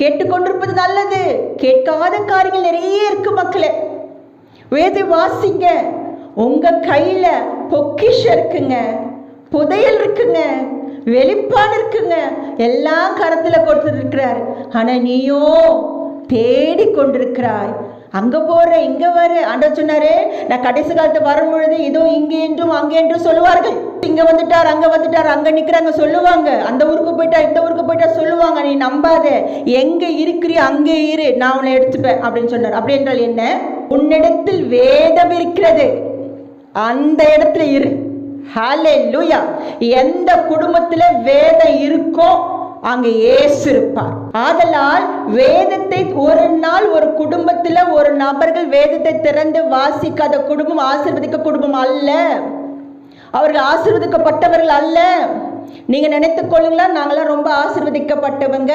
கேட்டுக்கொண்டிருப்பது நல்லது. கேட்காத காரியங்கள் நிறைய இருக்கு மக்களே. வேதை வாசிங்க. உங்க கையில பொக்கிஷம் இருக்குங்க. புதையல் இருக்குங்க. வெளிப்பாடு இருக்குங்க. எல்லாம் கரத்துல கொடுத்துருக்கிறார் ஆனா நீயோ தேடி கொண்டிருக்கிறாய். அங்க போற இங்க வர. ஆண்டவர் சொன்னாரு நான் கடைசி காலத்து வரும் பொழுது இதோ இங்க அங்க என்று சொல்லுவார்கள். இங்க வந்துட்டார் அங்க வந்துட்டார் அங்க நிக்கிறாங்க சொல்லுவாங்க. அந்த ஊருக்கு போயிட்டா இந்த ஊருக்கு போயிட்டா சொல்லுவாங்க. நீ நம்பாத. எங்க இருக்கிறியோ அங்கே இரு. நான் உன்னை எடுத்துப்பேன் அப்படின்னு சொன்னார். அப்படி என்றால் என்ன? உன்னிடத்தில் வேதம் இருக்கிறது. அந்த இடத்துல இரு. ஹாலே லூயா எந்த குடும்பத்துல வேதம் இருக்கோ அங்க ஏசு இருப்பார். ஆதலால் வேதத்தை ஒரு நாள் ஒரு குடும்பத்துல ஒரு நபர்கள் வேதத்தை திறந்து வாசிக்காத குடும்பம் ஆசிர்வதிக்க குடும்பம் அல்ல. அவர்கள் ஆசிர்வதிக்கப்பட்டவர்கள் அல்ல. நீங்க நினைத்துக் கொள்ளுங்களா நாங்களாம் ரொம்ப ஆசிர்வதிக்கப்பட்டவங்க.